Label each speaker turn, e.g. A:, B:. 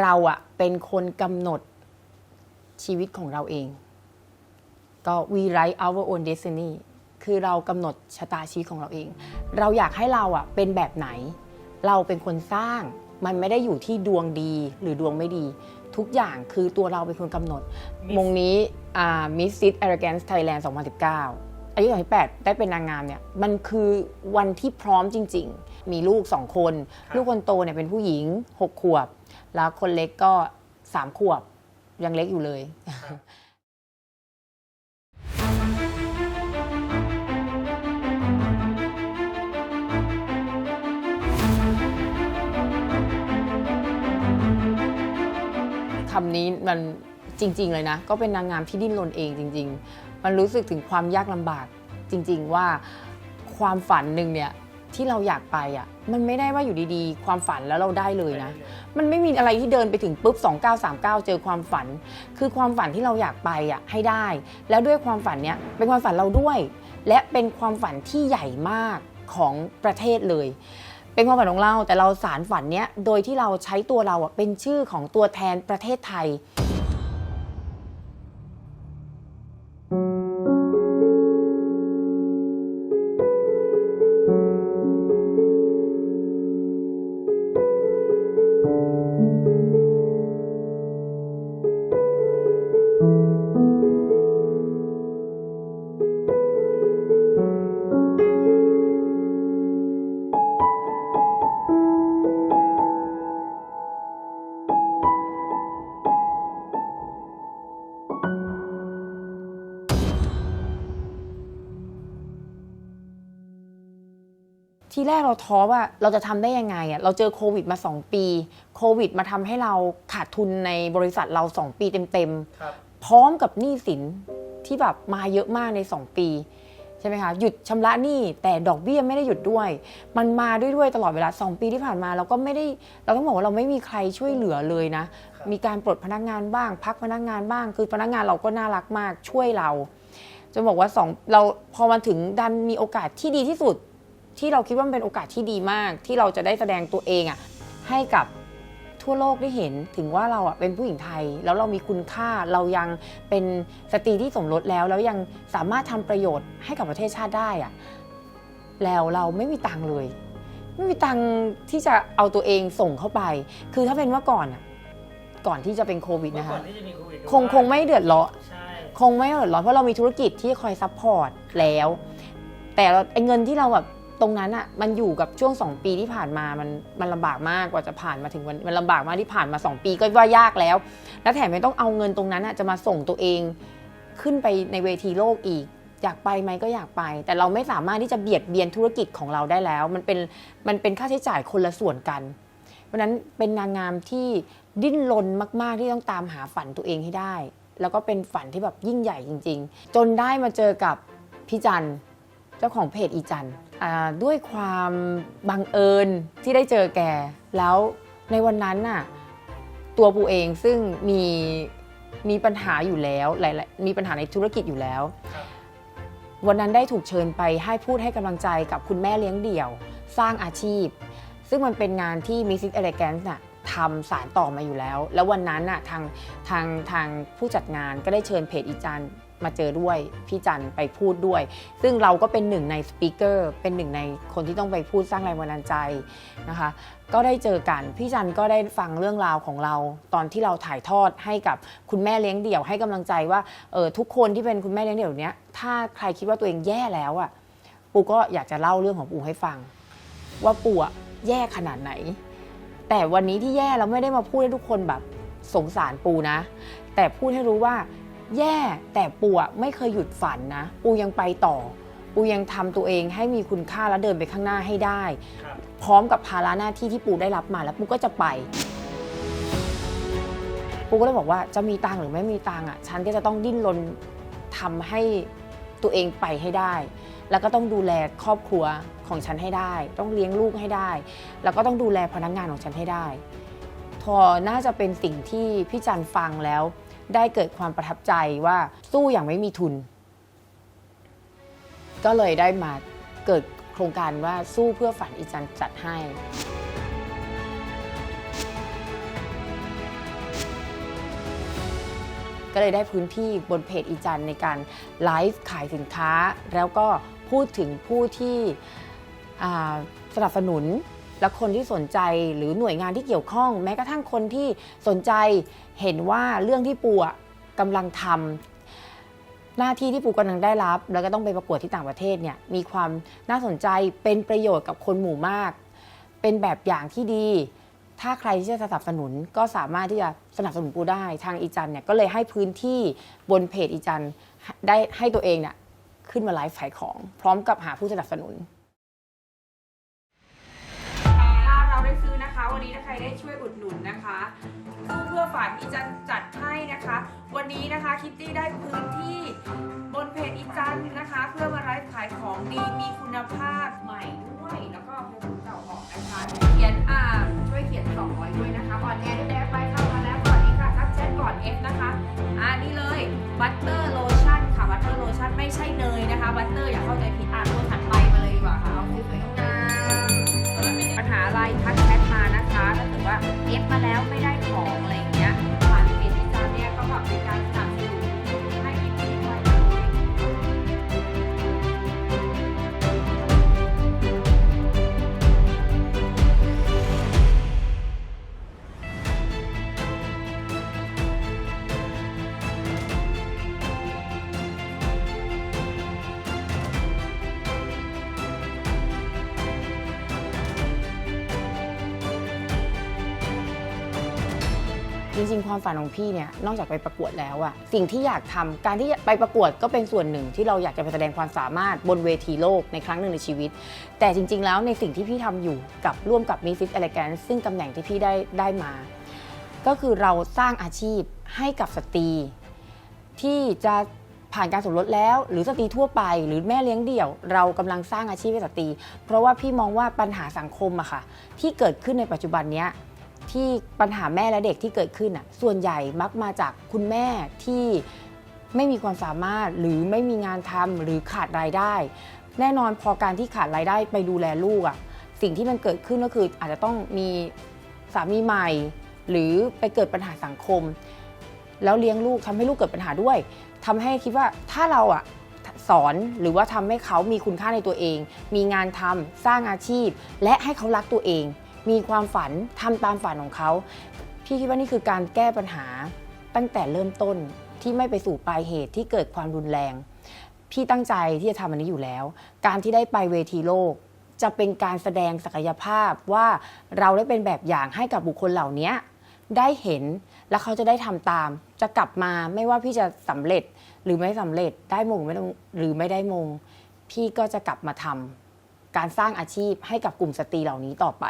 A: เราอะเป็นคนกำหนดชีวิตของเราเอง ก็ we write our own destiny คือเรากำหนดชะตาชีวิตของเราเอง เราอยากให้เราอะเป็นแบบไหน เราเป็นคนสร้าง มันไม่ได้อยู่ที่ดวงดีหรือดวงไม่ดี ทุกอย่างคือตัวเราเป็นคนกำหนด มงนี้อ่า Miss Sis Arrogance Thailand 2019อายุ38ได้เป็นนางงามเนี่ย มันคือวันที่พร้อมจริง ๆ มีลูก2คน ลูกคนโตเนี่ยเป็นผู้หญิง6ขวบ แล้วคนเล็กก็3ขวบ ยังเล็กอยู่เลยคำนี้มันจริง ๆ เลยนะ ก็เป็นนางงามที่ดิ้นรนเองจริง ๆ มันรู้สึกถึงความยากลำบากจริง ๆ ว่าความฝันหนึ่งเนี่ย ที่เราอยากไปอะ มันไม่ได้ว่าอยู่ดีๆ ความฝันแล้วเราได้เลยนะ มันไม่มีอะไรที่เดินไปถึงปุ๊บ 2939 เจอความฝัน คือความฝันที่เราอยากไปอะให้ได้ แล้วด้วยความฝันเนี้ยเป็นความฝันเราด้วย และเป็นความฝันที่ใหญ่มากของประเทศเลย เป็นความฝันของเราแต่เราสารฝันเนี้ยโดยที่เราใช้ตัวเราอะเป็นชื่อของตัวแทนประเทศไทย ทีแรกเราท้อว่าเราจะทำได้ยังไงอะเราเจอโควิดมา 2 ปีโควิดมาทำให้เราขาดทุนในบริษัทเรา 2 ปีเต็ม
B: ครับ
A: ๆพร้อมกับหนี้สินที่แบบมาเยอะมากใน 2 ปีใช่ไหมคะหยุดชำระหนี้แต่ดอกเบี้ยไม่ได้หยุดด้วย มันมาด้วยด้วยๆตลอดเวลา 2 ปีที่ผ่านมาเราก็ไม่ได้เราต้องบอกว่าเราไม่มีใครช่วยเหลือเลยนะ มีการปลดพนักงานบ้าง พักพนักงานบ้าง คือพนักงานเราก็น่ารักมากช่วยเราจะบอกว่าสองเราพอมาถึงดันมีโอกาสที่ดีที่สุด ที่เราคิดว่ามันเป็นโอกาสที่ดีมาก ที่เราจะได้แสดงตัวเองอะให้กับทั่วโลกได้เห็นถึงว่าเราอะเป็นผู้หญิงไทย แล้วเรามีคุณค่าเรายังเป็นสตรีที่สมรสแล้ว แล้วยังสามารถทำประโยชน์ให้กับประเทศชาติได้อะแล้วเราไม่มีตังค์เลย ไม่มีตังค์ที่จะเอาตัวเองส่งเข้าไป คือถ้าเป็นเมื่อก่อนอะก่อนที่จะเป็นโควิด
B: เมื่อ
A: นะ
B: ก่อ
A: คะ
B: นที่จะมีโควิด
A: คงคงไม่เดือดร้อน
B: ใช่
A: คงไม่เดือดร้อนเพราะเรามีธุรกิจที่คอยซัพพอร์ตแล้ว แต่เราไอ้เงินที่เราแบบ ตรงนั้นอะ่ะมันอยู่กับช่วง 2 ปีที่ผ่านมามันมันลำบากมากกว่าจะผ่านมาถึงวันมันลำบากมากที่ผ่านมา 2 ปีก็ว่ายากแล้ว แล้วแถมยังต้องเอาเงินตรงนั้นอะจะมาส่งตัวเองขึ้นไปในเวทีโลกอีก อยากไปไหมก็อยากไป แต่เราไม่สามารถที่จะเบียดเบียนธุรกิจของเราได้แล้ว มันเป็นมันเป็นค่าใช้จ่ายคนละส่วนกัน เพราะนั้นเป็นนางงามที่ดิ้นรนมาก ๆ ที่ต้องตามหาฝันตัวเองให้ได้ แล้วก็เป็นฝันที่แบบยิ่งใหญ่จริง ๆ จนได้มาเจอกับพี่จัน เจ้าของเพจอีจันด้วยความบังเอิญที่ได้เจอแก แล้วในวันนั้นน่ะตัวปูเองซึ่งมีมีปัญหาอยู่แล้วหลายๆมีปัญหาในธุรกิจอยู่แล้ว วันนั้นได้ถูกเชิญไปให้พูดให้กำลังใจกับคุณแม่เลี้ยงเดี่ยว สร้างอาชีพ ซึ่งมันเป็นงานที่ Mrs. Elegance น่ะทำสารต่อมาอยู่แล้ว แล้ววันนั้นน่ะทางทางทางผู้จัดงานก็ได้เชิญเพจอีจัน มาเจอด้วยพี่จันไปพูดด้วย ซึ่งเราก็เป็นหนึ่งในสปีกเกอร์เป็นหนึ่งในคนที่ต้องไปพูดสร้างแรงบันดาลใจนะคะ ก็ได้เจอกันพี่จันก็ได้ฟังเรื่องราวของเรา ตอนที่เราถ่ายทอดให้กับคุณแม่เลี้ยงเดี่ยวให้กำลังใจว่าเออทุกคนที่เป็นคุณแม่เลี้ยงเดี่ยวเนี้ยถ้าใครคิดว่าตัวเองแย่แล้วอะปูก็อยากจะเล่าเรื่องของปูให้ฟัง ว่าปูอะแย่ขนาดไหน แต่วันนี้ที่แย่เราไม่ได้มาพูดให้ทุกคนแบบสงสารปูนะ แต่พูดให้รู้ว่า แย่แต่ปูอะไม่เคยหยุดฝันนะ ปูยังไปต่อ ปูยังทำตัวเองให้มีคุณค่าและเดินไปข้างหน้าให้ได้
B: ครับ
A: พร้อมกับภาระหน้าที่ที่ปูได้รับมาแล้วปูก็จะไป ปูก็เลยบอกว่าจะมีตังค์หรือไม่มีตังค์อะฉันก็จะต้องดิ้นรนทำให้ตัวเองไปให้ได้ แล้วก็ต้องดูแลครอบครัวของฉันให้ได้ ต้องเลี้ยงลูกให้ได้ แล้วก็ต้องดูแลพนักงานของฉันให้ได้ ทอน่าจะเป็นสิ่งที่พี่จันฟังแล้ว ได้เกิดความประทับใจว่าสู้อย่างไม่มีทุน ก็เลยได้มาเกิดโครงการว่าสู้เพื่อฝันอีจันจัดให้ก็เลยได้พื้นที่บนเพจอีจันในการไลฟ์ขายสินค้า แล้วก็พูดถึงผู้ที่สนับสนุน และคนที่สนใจหรือหน่วยงานที่เกี่ยวข้อง แม้กระทั่งคนที่สนใจเห็นว่าเรื่องที่ปูอะกำลังทำหน้าที่ที่ปูกำลังได้รับ แล้วก็ต้องไปประกวดที่ต่างประเทศเนี่ยมีความน่าสนใจเป็นประโยชน์กับคนหมู่มาก เป็นแบบอย่างที่ดี ถ้าใครที่จะสนับสนุนก็สามารถที่จะสนับสนุนปูได้ทางอีจันเนี่ยก็เลยให้พื้นที่บนเพจอีจันได้ให้ตัวเองเนี่ยขึ้นมาไลฟ์ขายของ พร้อมกับหาผู้สนับสนุน
B: ได้ช่วยอุดหนุนนะคะสู้เพื่อฝันอีจันจัดให้นะคะ วันนี้นะคะคิตตี้ได้พื้นที่บนเพจอีจันนะคะ เพื่อมาไลฟ์ขายของดีมีคุณภาพใหม่ด้วยแล้วก็เป็นของเก่าออกนะคะเขียนอ่าช่วยเขียน200ด้วยนะคะก่อนแอร์ด้แล้วไปเข้ามาแล้วก่อนนี้ค่ะทักแชทก่อน F นะคะอ่านี่เลยบัตเตอร์โลชั่นค่ะบัตเตอร์โลชั่นไม่ใช่เนยนะคะบัตเตอร์อย่าเข้าใจผิดอ่านตัวถัดไปมาเลยดีกว่าค่ะเอาสวยๆงามปัญหาอะไรทัก เอฟมาแล้วไม่ได้ของอะไร
A: ริงๆ ความฝันของพี่เนี่ยนอกจากไปประกวดแล้วอะสิ่งที่อยากทำการที่ไปประกวดก็เป็นส่วนหนึ่งที่เราอยากจะไปแสดงความสามารถบนเวทีโลกในครั้งหนึ่งในชีวิต แต่จริง ๆ แล้วในสิ่งที่พี่ทำอยู่กับร่วมกับ m i s s Elegance ซึ่งตำแหน่งที่พี่ได้ได้มา ก็คือเราสร้างอาชีพให้กับสตรี ที่จะผ่านการสมรสแล้ว หรือสตรีทั่วไป หรือแม่เลี้ยงเดี่ยว เรากำลังสร้างอาชีพให้สตรี เพราะว่าพี่มองว่าปัญหาสังคมอะค่ะ ที่เกิดขึ้นในปัจจุบันเนี้ย ที่ปัญหาแม่และเด็กที่เกิดขึ้นอะส่วนใหญ่มักมาจากคุณแม่ที่ไม่มีความสามารถหรือไม่มีงานทำหรือขาดรายได้ แน่นอนพอการที่ขาดรายได้ไปดูแลลูกอะสิ่งที่มันเกิดขึ้นก็คืออาจจะต้องมีสามีใหม่ หรือไปเกิดปัญหาสังคม แล้วเลี้ยงลูกทำให้ลูกเกิดปัญหาด้วยทำให้คิดว่าถ้าเราอะสอนหรือว่าทำให้เขามีคุณค่าในตัวเอง มีงานทำสร้างอาชีพ และให้เขารักตัวเอง มีความฝันทำตามฝันของเขา พี่คิดว่านี่คือการแก้ปัญหาตั้งแต่เริ่มต้นที่ไม่ไปสู่ปลายเหตุที่เกิดความรุนแรง พี่ตั้งใจที่จะทำอันนี้อยู่แล้ว การที่ได้ไปเวทีโลก จะเป็นการแสดงศักยภาพว่าเราได้เป็นแบบอย่างให้กับบุคคลเหล่านี้ได้เห็นและเขาจะได้ทำตาม จะกลับมาไม่ว่าพี่จะสำเร็จหรือไม่สำเร็จได้มงไม่ได้หรือไม่ได้มง พี่ก็จะกลับมาทำการสร้างอาชีพให้กับกลุ่มสตรีเหล่านี้ต่อไป